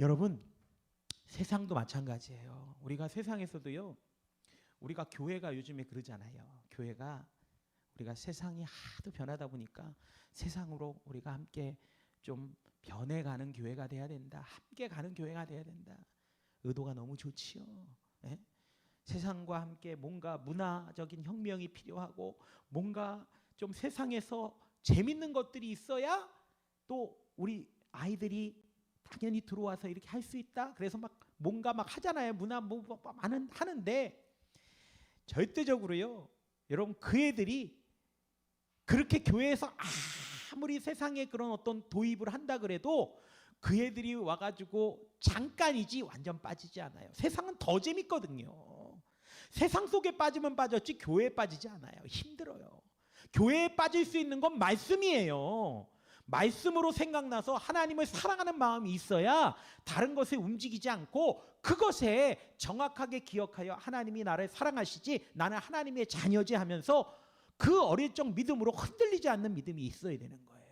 여러분 세상도 마찬가지예요. 우리가 세상에서도요. 우리가 교회가 요즘에 그러잖아요. 교회가 우리가 세상이 하도 변하다 보니까 세상으로 우리가 함께 좀 변해가는 교회가 돼야 된다. 함께 가는 교회가 돼야 된다. 의도가 너무 좋지요. 예? 세상과 함께 뭔가 문화적인 혁명이 필요하고 뭔가 좀 세상에서 재밌는 것들이 있어야 또 우리 아이들이 당연히 들어와서 이렇게 할 수 있다. 그래서 막 뭔가 막 하잖아요. 문화 뭐, 뭐, 뭐 많은 하는데 절대적으로요. 여러분 그 애들이 그렇게 교회에서 아무리 세상에 그런 어떤 도입을 한다 그래도 그 애들이 와가지고 잠깐이지 완전 빠지지 않아요. 세상은 더 재밌거든요. 세상 속에 빠지면 빠졌지 교회에 빠지지 않아요. 힘들어요. 교회에 빠질 수 있는 건 말씀이에요. 말씀으로 생각나서 하나님을 사랑하는 마음이 있어야 다른 것에 움직이지 않고 그것에 정확하게 기억하여 하나님이 나를 사랑하시지 나는 하나님의 자녀지 하면서 그 어릴 적 믿음으로 흔들리지 않는 믿음이 있어야 되는 거예요.